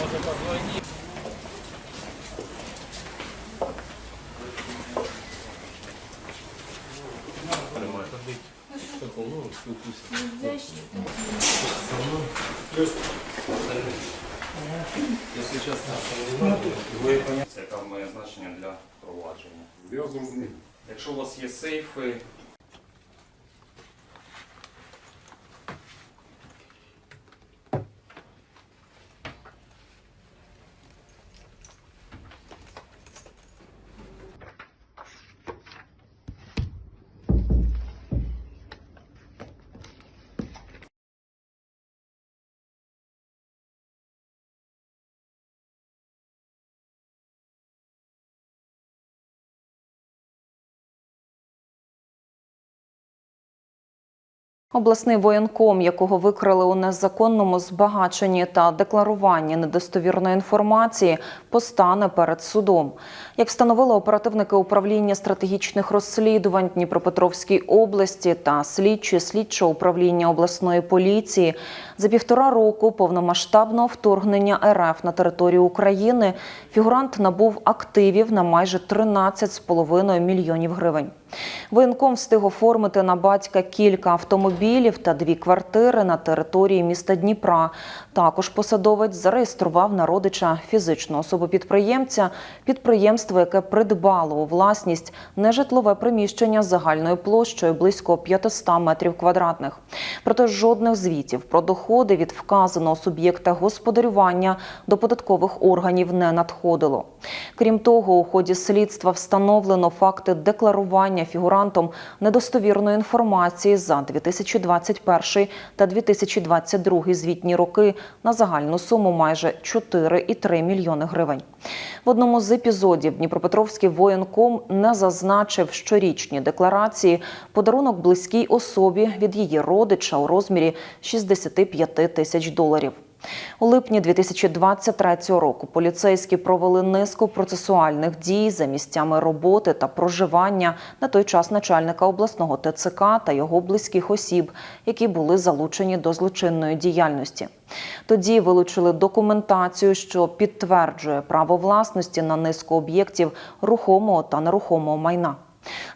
Може позвонить. Це яке моє значення для провадження. Якщо у вас є сейфи, Обласний воєнком, якого викрили у незаконному збагаченні та декларуванні недостовірної інформації, постане перед судом. Як встановили оперативники управління стратегічних розслідувань Дніпропетровській області та слідчі слідчого управління обласної поліції, за півтора року повномасштабного вторгнення РФ на територію України фігурант набув активів на майже 13,5 мільйонів гривень. Воєнком встиг оформити на батька кілька автомобілів та дві квартири на території міста Дніпра. Також посадовець зареєстрував на родича фізичну особу підприємця, підприємство, яке придбало у власність нежитлове приміщення з загальною площею близько 500 метрів квадратних. Проте жодних звітів про доходи від вказаного суб'єкта господарювання до податкових органів не надходило. Крім того, у ході слідства встановлено факти декларування фігурантом недостовірної інформації за 2021 та 2022 звітні роки на загальну суму майже 4,3 мільйони гривень. В одному з епізодів Дніпропетровський воєнком не зазначив щорічні декларації подарунок близькій особі від її родича у розмірі 65 тисяч доларів. У липні 2023 року поліцейські провели низку процесуальних дій за місцями роботи та проживання на той час начальника обласного ТЦК та його близьких осіб, які були залучені до злочинної діяльності. Тоді вилучили документацію, що підтверджує право власності на низку об'єктів рухомого та нерухомого майна.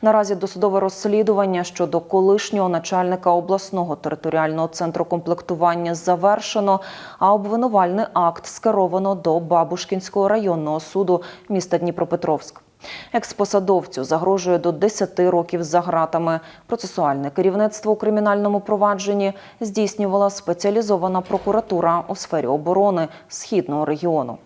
Наразі досудове розслідування щодо колишнього начальника обласного територіального центру комплектування завершено, а обвинувальний акт скеровано до Бабушкінського районного суду міста Дніпропетровськ. Експосадовцю загрожує до 10 років за ґратами. Процесуальне керівництво у кримінальному провадженні здійснювала спеціалізована прокуратура у сфері оборони східного регіону.